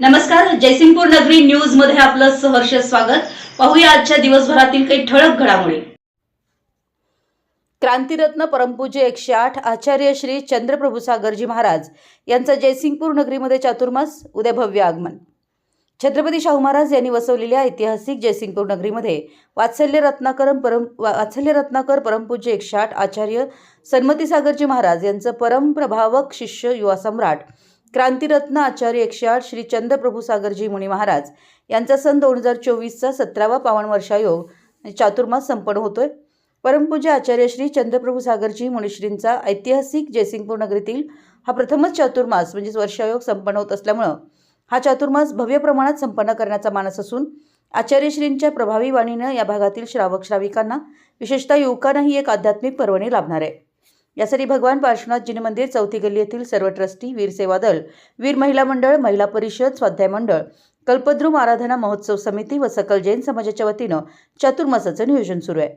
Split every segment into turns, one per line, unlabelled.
नमस्कार जयसिंगपूर नगरी न्यूजमध्ये आपलं सहर्ष स्वागत. पाहूया आजच्या दिवसभरातील काही ठळक घडामोडी. क्रांतिरत्न परमपूज्य एकशे आठ आचार्य श्री चंद्रप्रभू सागरजी महाराज यांचं जयसिंगपूर नगरीमध्ये चातुर्मास उद्या भव्य आगमन. छत्रपती शाहू महाराज यांनी वसवलेल्या ऐतिहासिक जयसिंगपूर नगरीमध्ये वात्सल्य रत्नाकर परम वात्सल्य रत्नाकर परमपूज्य एकशे आठ आचार्य सन्मती सागरजी महाराज यांचं परमप्रभावक शिष्य युवा सम्राट क्रांतिरत्न आचार्य एकशे आठ श्री चंद्रप्रभू सागरजी मुनी महाराज यांचा सन दोन हजार चोवीसचा सतरावा पावन वर्षायोग चातुर्मास संपन्न होतोय. परमपूज्य आचार्य श्री चंद्रप्रभू सागरजी मुनिश्रींचा ऐतिहासिक जयसिंगपूर नगरीतील हा प्रथमच चातुर्मास म्हणजेच वर्षायोग संपन्न होत असल्यामुळं हा चातुर्मास भव्य प्रमाणात संपन्न करण्याचा मानस असून आचार्यश्रींच्या प्रभावी वाणीनं या भागातील श्रावक श्राविकांना विशेषतः युवकांना ही एक आध्यात्मिक पर्वणी लाभणार आहे. यासाठी भगवान पार्श्वनाथ जिन मंदिर चौथी गल्ली येथील सर्व ट्रस्टी वीर सेवा दल वीर महिला मंडळ महिला परिषद स्वाध्याय मंडळ कल्पद्रुम आराधना महोत्सव समिती व सकल जैन समाजाच्या वतीनं चातुर्मासाचं नियोजन सुरू आहे.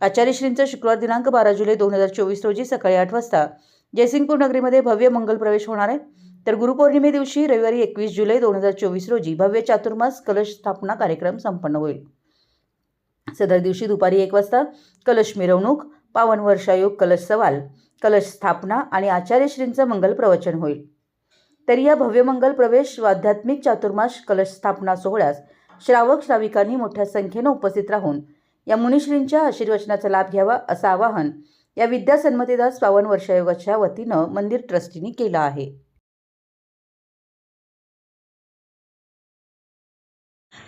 आचार्यश्रींचं शुक्रवार दिनांक बारा जुलै दोन हजार चोवीस रोजी सकाळी आठ वाजता जयसिंगपूर नगरीमध्ये भव्य मंगल प्रवेश होणार आहे. तर गुरुपौर्णिमे दिवशी रविवारी एकवीस जुलै दोन हजार चोवीस रोजी भव्य चातुर्मास कलश स्थापना कार्यक्रम संपन्न होईल. सदर दिवशी दुपारी एक वाजता कलश मिरवणूक पावन वर्षायोग कलश सवाल कलश स्थापना आणि आचार्यश्रींचं मंगल प्रवचन होईल. तरी या भव्य मंगल प्रवेश व आध्यात्मिक चातुर्मास कलश स्थापना सोहळ्यास श्रावक श्राविकांनी मोठ्या संख्येनं उपस्थित राहून या मुनिश्रींच्या आशीर्वचनाचा लाभ घ्यावा असं आवाहन या विद्यासन्मतीदास पावन वर्षायोगाच्या वतीनं मंदिर ट्रस्टींनी केलं आहे.